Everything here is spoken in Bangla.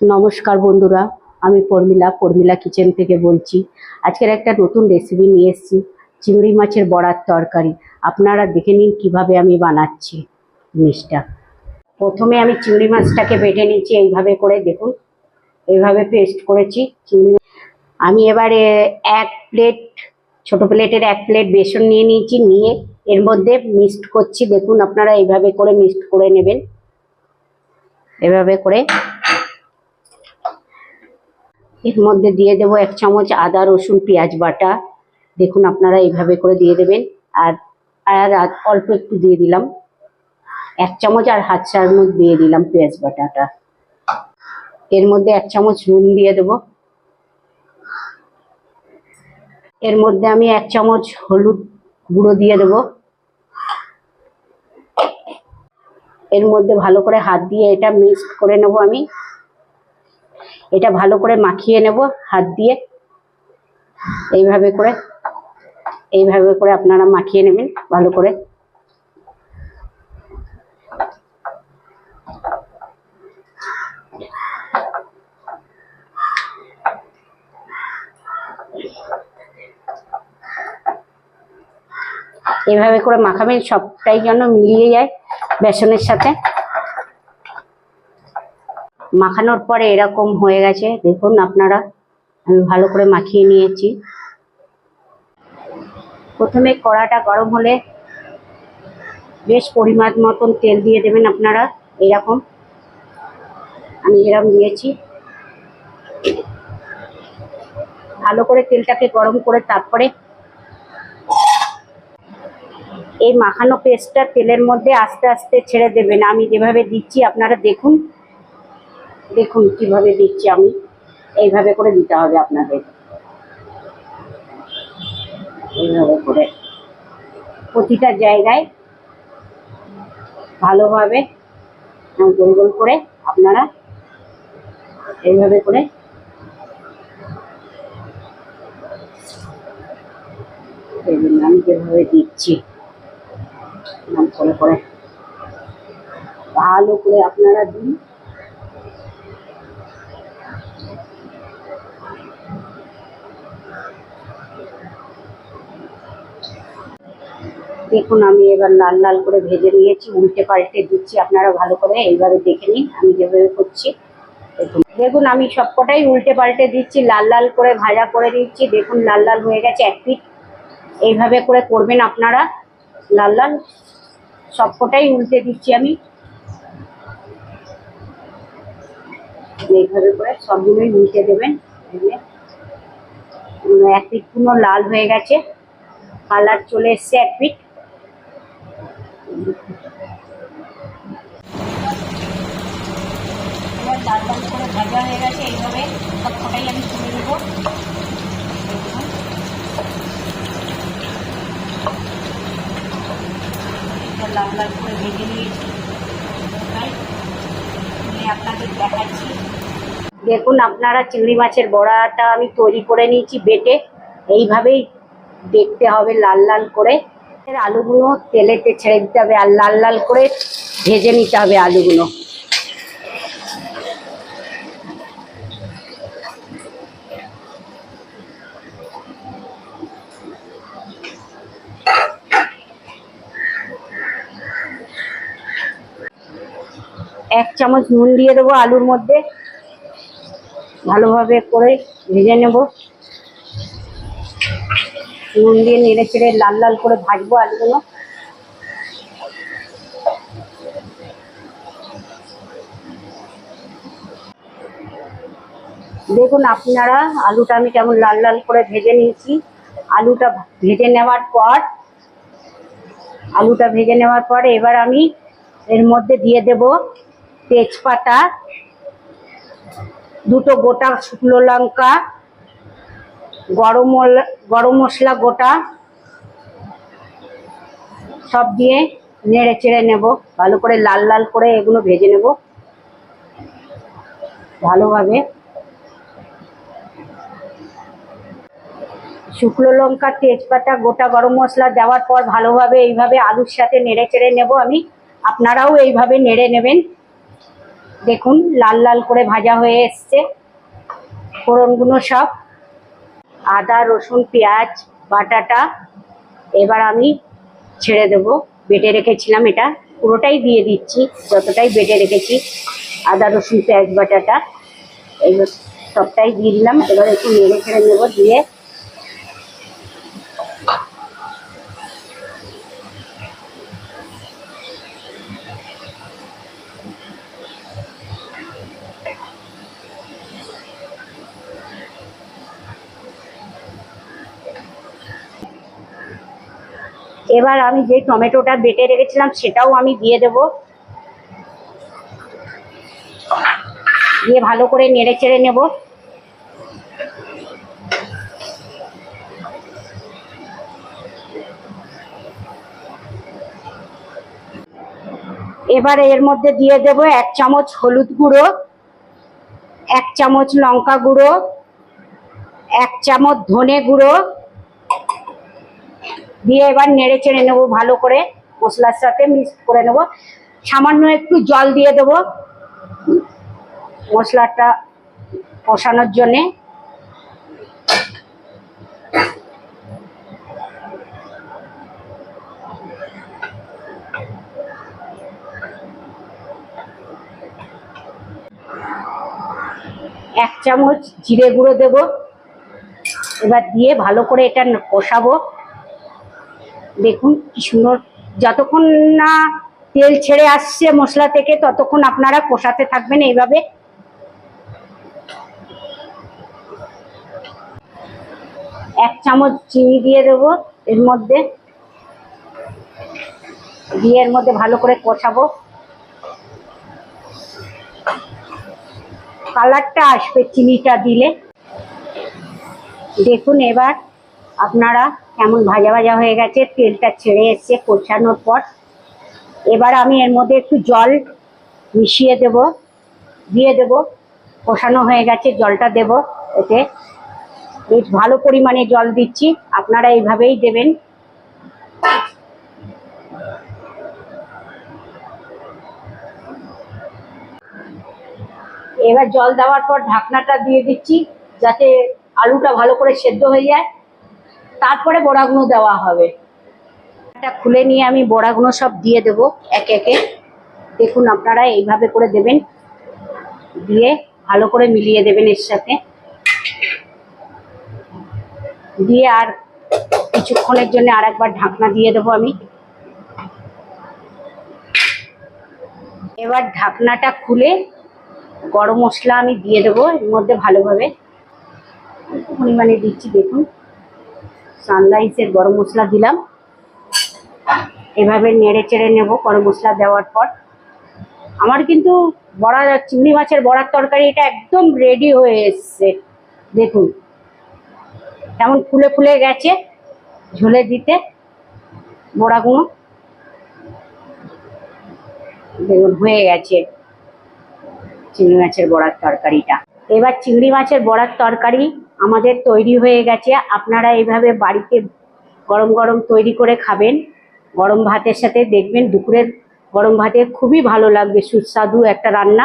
নমস্কার বন্ধুরা, আমি পর্মিলা পর্মিলা কিচেন থেকে বলছি। আজকের একটা নতুন রেসিপি নিয়ে এসেছি, চিংড়ি মাছের বড়ার তরকারি। আপনারা দেখে নিন কীভাবে আমি বানাচ্ছি জিনিসটা। প্রথমে আমি চিংড়ি মাছটাকে বেটে নিচ্ছি এইভাবে করে, দেখুন। এইভাবে পেস্ট করেছি চিংড়ি। আমি এবারে এক প্লেট ছোট প্লেটের এক প্লেট বেসন নিয়ে নিয়েছি, নিয়ে এর মধ্যে মিক্সড করছি। দেখুন আপনারা এইভাবে করে মিক্সড করে নেবেন। এভাবে করে এর মধ্যে দিয়ে দেবো এক চামচ আদা, রসুন, পেঁয়াজ বাটা। দেখুন আপনারা এইভাবে করে দিয়ে দেবেন। আর আর অল্প একটু দিয়ে দিলাম। এক চামচ আর হাত চামচ দিয়ে দিলাম পেঁয়াজ বাটাটা। এর মধ্যে এক চামচ নুন দিয়ে দেবো। এর মধ্যে আমি এক চামচ হলুদ গুঁড়ো দিয়ে দেবো। এর মধ্যে ভালো করে হাত দিয়ে এটা মিক্সড করে নেব আমি। এটা ভালো করে মাখিয়ে নেব, হাত দিয়ে। এইভাবে করে এইভাবে করে আপনারা মাখিয়ে নেবেন ভালো করে। এভাবে করে মাখাবেন, সবটাই যেন মিলিয়ে যায় বেসনের সাথে। মাখানোর পরে এরকম হয়ে গেছে। দেখুন আপনারা, আমি ভালো করে মাখিয়ে নিয়েছি। প্রথমে কড়াটা গরম হলে বেশ পরিমাণ মতন তেল দিয়ে দেবেন আপনারা, এরকম। আমি এরকম দিয়েছি। ভালো করে তেলটাকে গরম করে তারপরে এই মাখানো পেস্টটা তেলের মধ্যে আস্তে আস্তে ছেড়ে দেবেন। আমি যেভাবে দিচ্ছি, আপনারা দেখুন। দেখুন কীভাবে দিচ্ছি আমি। এইভাবে করে দিতে হবে আপনাদের। এইভাবে করে। প্রতিটা জায়গায় ভালোভাবে গোল গোল করে আপনারা এইভাবে করে আমি যেভাবে দিচ্ছি। করে করে। ভালো করে আপনারা দিন। দেখুন, আমি এবার লাল লাল করে ভেজে নিয়েছি, উল্টে পাল্টে দিচ্ছি, আপনারা ভালো করে এইভাবে দেখে নিন, আমি যেভাবে করছি। দেখুন দেখুন, আমি সবকটাই উল্টে পাল্টে দিচ্ছি, লাল লাল করে ভাজা করে দিচ্ছি দেখুন, লাল লাল হয়ে গেছে এক পিঠ। এইভাবে করে করবেন আপনারা, লাল লাল, সবকটাই উল্টে দিচ্ছি আমি। এইভাবে করে সবগুলোই উল্টে দেবেন এক পিঠ পুরো লাল হয়ে গেছে, কালার চলে এসছে এক পিঠ। এবার লাল লাল করে ভাজা হয়ে গেছে, এইভাবে সব আমি তুলে এটা লাল লাল করে নিয়েছি। দেখাচ্ছি। দেখুন, আপনারা চিংড়ি মাছের বড়াটা আমি তৈরি করে নিয়েছি বেটে। এইভাবেই দেখতে হবে লাল লাল করে। এর আলুগুলো তেলেতে ছেড়ে দিতে হবে আর লাল লাল করে ভেজে নিতে হবে আলুগুলো। এক চামচ নুন দিয়ে দেবো আলুর মধ্যে। ভালোভাবে করে ভেজে নেব। নুন দিয়ে নেড়ে চেড়ে লাল লাল করে ভাজবো আলুগুলো। দেখুন আপনারা, আলুটা আমি কেমন লাল লাল করে ভেজে নিয়েছি। আলুটা ভেজে নেওয়ার পর, আলুটা ভেজে নেওয়ার পর এবার আমি এর মধ্যে দিয়ে দেব তেজপাতা, দুটো গোটা শুকনো লঙ্কা গরম গরম মশলা গোটা সব দিয়ে নেড়ে চেড়ে নেব। ভালো করে লাল লাল করে এগুলো ভেজে নেব। ভালোভাবে। শুকনো লঙ্কা, তেজপাতা, গোটা গরম মশলা দেওয়ার পর ভালোভাবে এইভাবে আলুর সাথে নেড়ে চেড়ে নেব আমি। আপনারাও এইভাবে নেড়ে নেবেন। দেখুন, লাল লাল করে ভাজা হয়ে এসছে। ফোড়নগুলো সব আদা, রসুন, পেঁয়াজ, বাটাটা এবার আমি ছেড়ে দেব। বেটে রেখেছিলাম এটা। পুরোটাই দিয়ে দিচ্ছি। যতটাই বেটে রেখেছি, আদা, রসুন, পেঁয়াজ, বাটাটা, এবার সবটাই দিয়ে দিলাম। এবার একটু নেড়ে ছেড়ে নেব দিয়ে এবার আমি যে টমেটোটা বেটে রেখেছিলাম, সেটাও আমি দিয়ে দেব। দিয়ে ভালো করে নেড়ে চেড়ে নেব। এবার এর মধ্যে দিয়ে দেব এক চামচ হলুদ গুঁড়ো, এক চামচ লঙ্কা গুঁড়ো, এক চামচ ধনে গুঁড়ো দিয়ে এবার নেড়ে চেড়ে নেব, ভালো করে মশলার সাথে মিক্স করে নেব। সামান্য একটু জল দিয়ে দেবো মশলাটা কষানোর জন্যে। এক চামচ জিরে গুঁড়ো দেবো। এবার দিয়ে ভালো করে এটা কষাবো। দেখুন কি সুন্দর। যতক্ষণ না তেল ছেড়ে আসছে মশলা থেকে, ততক্ষণ আপনারা কষাতে থাকবেন এইভাবে। এক চামচ চিনি দিয়ে দেবো এর মধ্যে। দিয়ে এর মধ্যে ভালো করে কষাবো। কালারটা আসবে চিনিটা দিলে। দেখুন এবার আপনারা কেমন ভাজা ভাজা হয়ে গেছে, তেলটা ছেড়ে এসছে কষানোর পর এবার আমি এর মধ্যে একটু জল মিশিয়ে দেব, দিয়ে দেব, কষানো হয়ে গেছে, জলটা দেব এতে। বেশ ভালো পরিমাণে জল দিচ্ছি, আপনারা এইভাবেই দেবেন। এবার জল দেওয়ার পর ঢাকনাটা দিয়ে দিচ্ছি, যাতে আলুটা ভালো করে সেদ্ধ হয়ে যায়। তারপরে বড়াগুলো দেওয়া হবে। এটা খুলে নিয়ে আমি বড়াগুলো সব দিয়ে দেব একে একে। দেখুন আপনারা এইভাবে করে দেবেন। দিয়ে ভালো করে মিলিয়ে দেবেন এর সাথে। দিয়ে আর কিছুক্ষণের জন্য আর একবার ঢাকনা দিয়ে দেবো আমি। এবার ঢাকনাটা খুলে গরম মশলা আমি দিয়ে দেবো এর মধ্যে ভালোভাবে। পরিমাণে দিচ্ছি, দেখুন। সানরাইসের গরম মশলা দিলাম। এভাবে নেড়ে চেড়ে নেব গরম মশলা দেওয়ার পর। আমার কিন্তু বড়া, চিংড়ি মাছের বড়ার তরকারি এটা একদম রেডি হয়ে এসছে। দেখুন, কেমন ফুলে ফুলে গেছে ঝোলে দিতে বড়াগুলো। দেখুন, হয়ে গেছে চিংড়ি মাছের বড়ার তরকারিটা। এবার চিংড়ি মাছের বড়ার তরকারি আমাদের তৈরি হয়ে গেছে। আপনারা এইভাবে বাড়িতে গরম গরম তৈরি করে খাবেন। গরম ভাতের সাথে দেখবেন দুপুরের গরম ভাতে খুবই ভালো লাগবে, সুস্বাদু একটা রান্না।